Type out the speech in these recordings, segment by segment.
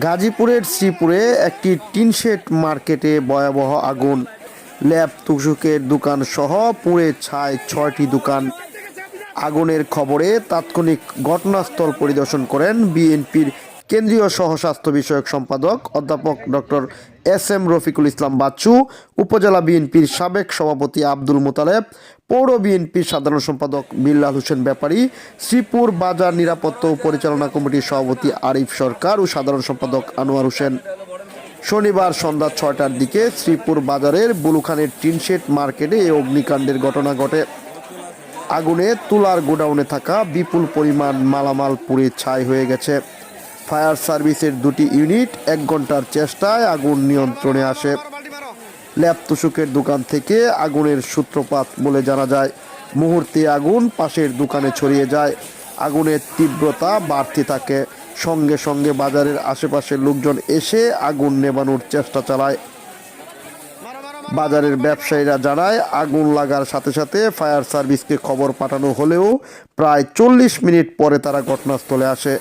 গাজীপুরের শ্রীপুরে একটি টিনশেড মার্কেটে ভয়াবহ আগুন। ল্যাব তুষুকের দোকান সহ পুড়ে ছায় ছয়টি দোকান। আগুনের খবরে তাৎক্ষণিক ঘটনাস্থল পরিদর্শন করেন বিএনপির কেন্দ্রীয় সহস্বাস্থ্য বিষয়ক সম্পাদক অধ্যাপক doctor S M Rafiqul Islam Bachchu, উপজেলা বিএনপির সাবেক সভাপতি আব্দুল মোতালেব পৌর বিএনপির সাধারণ সম্পাদক বিল্লাল হোসেন ব্যাপারী, শ্রীপুর বাজার নিরাপত্তা পরিচালনা কমিটির সভাপতি আরিফ সরকার ও সাধারণ সম্পাদক আনোয়ার হোসেন। শনিবার সন্ধ্যা ছয়টার দিকে শ্রীপুর বাজারের বুলুখানের টিনশেড মার্কেটে এই অগ্নিকাণ্ডের ঘটনা ঘটে। আগুনে তুলার গোডাউনে থাকা বিপুল পরিমাণ মালামাল পুড়ে ছাই হয়ে গেছে। ফায়ার সার্ভিসের দুটি ইউনিট এক ঘণ্টার চেষ্টায় আগুন নিয়ন্ত্রণে আসে। ল্যাব দোকান থেকে আগুনের সূত্রপাত বলে জানা যায়। মুহূর্তে আগুন পাশের দোকানে ছড়িয়ে যায়। আগুনের তীব্রতা বাড়তে থাকে। সঙ্গে সঙ্গে বাজারের আশেপাশের লোকজন এসে আগুন নেবানোর চেষ্টা চালায়। বাজারের ব্যবসায়ীরা জানায়, আগুন লাগার সাথে সাথে ফায়ার সার্ভিসকে খবর পাঠানো হলেও প্রায় চল্লিশ মিনিট পরে তারা ঘটনাস্থলে আসে।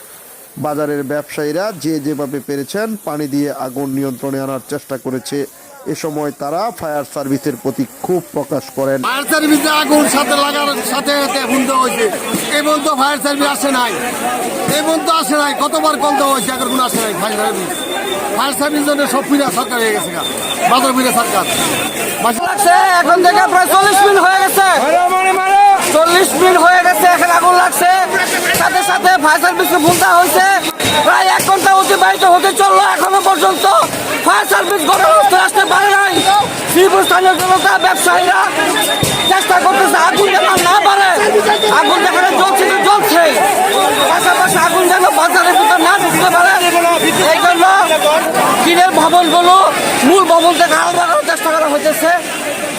বাজারের ব্যবসায়ীরা যে যেভাবে পেরেছেন পানি দিয়ে আগুন নিয়ন্ত্রণে আনার চেষ্টা করেছে। এ সময় তারা ফায়ার সার্ভিসের প্রতি ক্ষোভ প্রকাশ করেন। ফায়ার সার্ভিসে আগুন সাথে লাগার সাথে সাথে বন্ধ হয়েছে। এই পর্যন্ত ফায়ার সার্ভিস আসে নাই। এই পর্যন্ত আসে নাই। কতবার বন্ধ হয়েছে এখন আসে নাই ফায়ার সার্ভিস? ফায়ার সার্ভিস জন্য সব পিড়া সরকার হয়ে গেছে। বাজার পিড়া সরকার। এখন থেকে প্রায় চল্লিশ মিনিট হয়ে গেছে। চল্লিশ মিনিট হয়ে গেছে এখানে আগুন লাগছে। সাথে সাথে ফায়ার সার্ভিসকে ফোন দেওয়া হয়েছে। প্রায় এক ঘণ্টা হতে চলল এখনও পর্যন্ত। ফায়ার সার্ভিস ঘটনাস্থলে আসতে পারে নাই। শ্রীপুর স্থানীয় জনতা, ব্যবসায়ীরা চেষ্টা করতেছে, আগুন যেন না পারে আগুন যেখানে জ্বলছে তো জ্বলছে। পাশাপাশি আগুন যেন বাজারের না ঢুকতে পারে। এই জন্য টিনের ভবনগুলো মূল ভবন থেকে আলাদা করার চেষ্টা করা হইতেছে।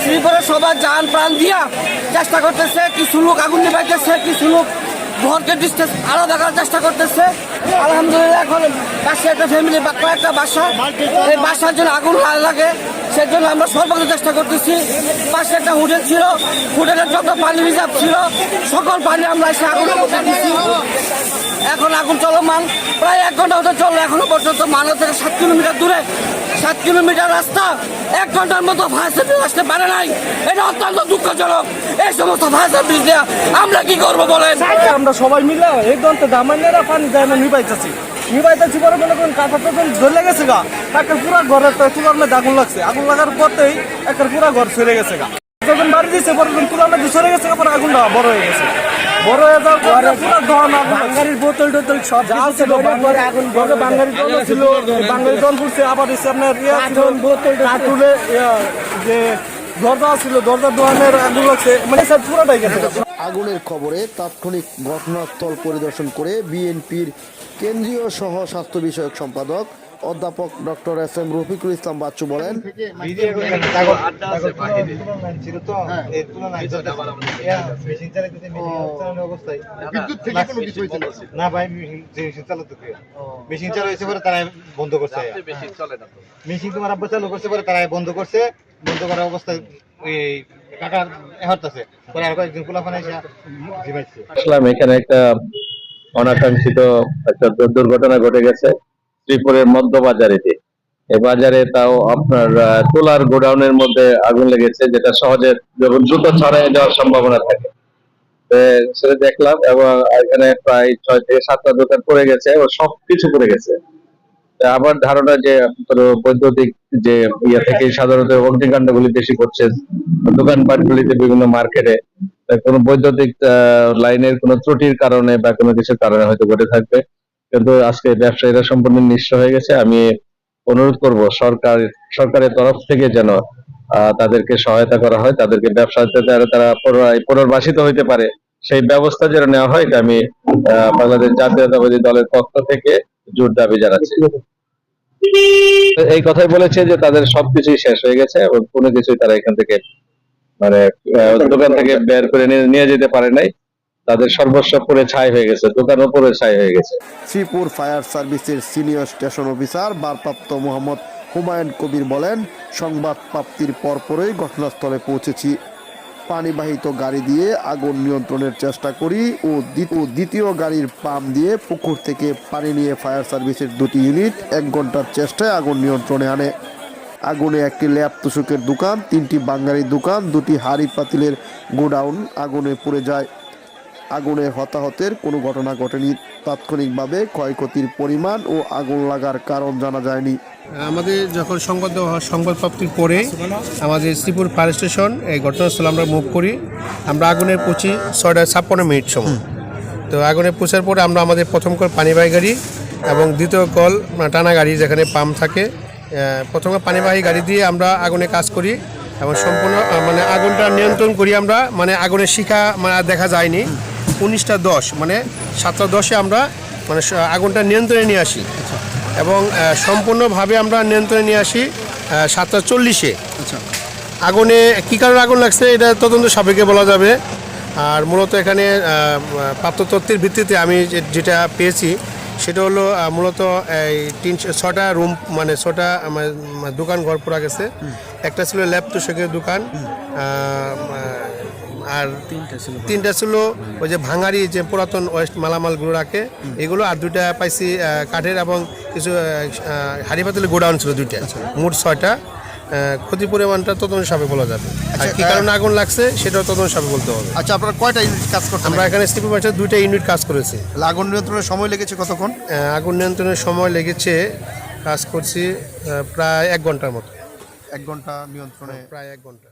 শ্রীপুরে সবার যান প্রাণ দিয়া চেষ্টা করতেছে, কিছু লোক আগুন নিবাইতেছে কিছু লোক ঘরকে ডিস্টেন্স আলাদা দেখার চেষ্টা করতেছে। আলহামদুলিল্লাহ, এখন পাশে একটা ফ্যামিলি বা কয়েকটা বাসা। এই বাসার জন্য আগুন লাগে। সেজন্য আমরা সর্বাগ্রে চেষ্টা করতেছি। পাশে একটা হোটেল ছিল। হোটেলের যত পানি রিজার্ভ ছিল, সকল পানি আমরা এসে আগুন দিচ্ছি এখন আগুন চলমান। প্রায় এক ঘণ্টা হতে চলল এখনও পর্যন্ত। মানব থেকে সাত কিলোমিটার দূরে সাত কিলোমিটার রাস্তা, এক ঘণ্টার মতো ফায়ার সার্ভিস আসতে পারে নাই। এটা অত্যন্ত দুঃখজনক। এই সমস্ত ফায়ার সার্ভিস দেওয়া আমরা কি করব বলেন? আমরা সবাই মিলে এই দন্তে দামান্যেরা পানি যায় না, নিবাইতেছি। নিবাইতেছি পরে মনে করুন কাঁথা তো ধরে গেছে গা। একটা পুরা ঘরের চুলার মধ্যে আগুন লাগছে। আগুন লাগার পরতেই একটা পুরা ঘর সরে গেছে গা। যখন বাড়ি দিয়েছে পরে চুলার মধ্যে সরে গেছে পরে আগুনটা বড় হয়ে গেছে। বড় হয়ে যাওয়ার পরে পুরা ধোয়া না বোতল টোতল সব যা ছিল আগুন ছিল ফুটছে আবার এসে আপনার ইয়া ছিল বোতল কার্টুনে যে দরজা ছিল দরজা দোকানের আগুন লাগছে মানে সব পুরাটাই গেছে। আগুনের খবরে তাৎক্ষণিক ঘটনাস্থল পরিদর্শন করে বিএনপির কেন্দ্রীয় সহ স্বাস্থ্য বিষয়ক সম্পাদক অধ্যাপক doctor S M Rafiqul Islam Bachchu বলেন। ছিল তো মেশিন মেশিন হয়েছে পরে তারা বন্ধ করছে। মেশিন তোমার আব্বা চালু করছে পরে তারা বন্ধ করছে। বন্ধ করার অবস্থায় ওই কাকা পরে আর কয়েকজন কুলাফানে এসে জিমাইছে। এখানে একটা অনাকাঙ্ক্ষিত একটা দুর- দুর্ঘটনা ঘটে গেছে। শ্রীপুরের মধ্য বাজারেতে এই বাজারে তাও আপনার তুলার গোডাউনের মধ্যে আগুন লেগেছে, যেটা সহজে যখন দ্রুত ছড়াই যাওয়ার সম্ভাবনা থাকে। সেটা দেখলাম এবং এখানে প্রায় ছয় থেকে সাতটা দোকান পড়ে গেছে এবং সবকিছু পড়ে গেছে। আমার ধারণা যে বৈদ্যুতিক যে ইয়ে থেকে সাধারণত অগ্নিকাণ্ড গুলি বেশি করছে দোকানপাট গুলিতে বিভিন্ন মার্কেটে কোনো বৈদ্যুতিক লাইনের কোনো ত্রুটির কারণে বা কোনো কিছুর কারণে হয়তো ঘটে থাকবে। কিন্তু আজকে ব্যবসায়ীরা সম্পূর্ণ নিঃস্ব হয়ে গেছে। আমি অনুরোধ করব, সরকার, সরকারের তরফ থেকে যেন তাদেরকে সহায়তা করা হয়, তাদেরকে ব্যবসাতে তারা পুনর্বাসিত হইতে পারে। সেই ব্যবস্থা যেন নেওয়া হয়, এটা আমি বাংলাদেশ জাতীয়তাবাদী দলের পক্ষ থেকে জোর দাবি জানাচ্ছি। এই কথাই বলেছে যে তাদের সবকিছুই শেষ হয়ে গেছে এবং কোনো কিছুই তারা এখান থেকে মানে দোকান থেকে বের করে নিয়ে যেতে পারে নাই। তাদের সর্বস্ব পুরে ছাই হয়ে গেছে দোকানও পুরো ছাই হয়ে গেছে। শ্রীপুর ফায়ার সার্ভিসের সিনিয়র স্টেশন অফিসার ভারপ্রাপ্ত মোহাম্মদ হুমায়ুন কবির বলেন, সংবাদ প্রাপ্তির পরপরই ঘটনাস্থলে পৌঁছেছি। পানিবাহিত গাড়ি দিয়ে আগুন নিয়ন্ত্রণের চেষ্টা করি ও ও দ্বিতীয় গাড়ির পাম্প দিয়ে পুকুর থেকে পানি নিয়ে ফায়ার সার্ভিসের দুটি ইউনিট এক ঘণ্টার চেষ্টায় আগুন নিয়ন্ত্রণে আনে। আগুনে একটি ল্যাব তুষকের দোকান, তিনটি বাঙালি দোকান, দুটি হাড়ি পাতিলের গোডাউন আগুনে পুড়ে যায়। আগুনে হতাহতের কোনো ঘটনা ঘটেনি। তাৎক্ষণিকভাবে ক্ষয়ক্ষতির পরিমাণ ও আগুন লাগার কারণ জানা যায়নি। আমাদের যখন সংবাদ দেওয়া সংবাদ প্রাপ্তির পরে আমাদের শ্রীপুর ফায়ার স্টেশন এই ঘটনাস্থলে আমরা মুভ করি। আমরা আগুনের পৌঁছি ছয়টা ছাপ্পান্ন মিনিট সময়। তো আগুনে পৌঁছার পরে আমরা আমাদের প্রথম কল পানিবাহী গাড়ি এবং দ্বিতীয় কল টানা গাড়ি যেখানে পাম্প থাকে। প্রথম পানিবাহী গাড়ি দিয়ে আমরা আগুনে কাজ করি এবং সম্পূর্ণ মানে আগুনটা নিয়ন্ত্রণ করি আমরা। মানে আগুনের শিখা মানে দেখা যায়নি। উনিশটা দশ মানে সাতটা দশে আমরা মানে আগুনটা নিয়ন্ত্রণে নিয়ে আসি। এবং সম্পূর্ণভাবে আমরা নিয়ন্ত্রণে নিয়ে আসি সাতটা চল্লিশে। আগুনে কী কারণে আগুন লাগছে এটা তদন্ত সাপেক্ষে বলা যাবে। আর মূলত এখানে প্রাপ্ত তথ্যের ভিত্তিতে আমি যে- যেটা পেয়েছি সেটা হলো মূলত এই তিন ছটা রুম মানে ছটা দোকান ঘর পড়া গেছে। একটা ছিল ল্যাব তুষকের দোকান আর তিনটা ছিল ওই যে ভাঙারি যে পুরাতন ওয়েস্ট মালামালগুলো রাখে এগুলো আর দুইটা পাইছি কাঠের এবং কিছু হাড়ি পাতিলের গোডাউন ছিল দুইটা। মোট ছয়টা। ক্ষতি পরিমাণটা তদন্ত সাপে বলা যাবে। আর কি কারণে আগুন লাগছে সেটাও তদন্ত সাপে বলতে হবে। আচ্ছা আপনারা কয়টা ইউনিট কাজ করছেন? আমরা এখানে স্টিপি দুইটা ইউনিট কাজ করেছি। আগুন নিয়ন্ত্রণের সময় লেগেছে কতক্ষণ? আগুন নিয়ন্ত্রণের সময় লেগেছে কাজ করছি প্রায় এক ঘণ্টার মতো। এক ঘণ্টা নিয়ন্ত্রণে। প্রায় এক ঘণ্টা।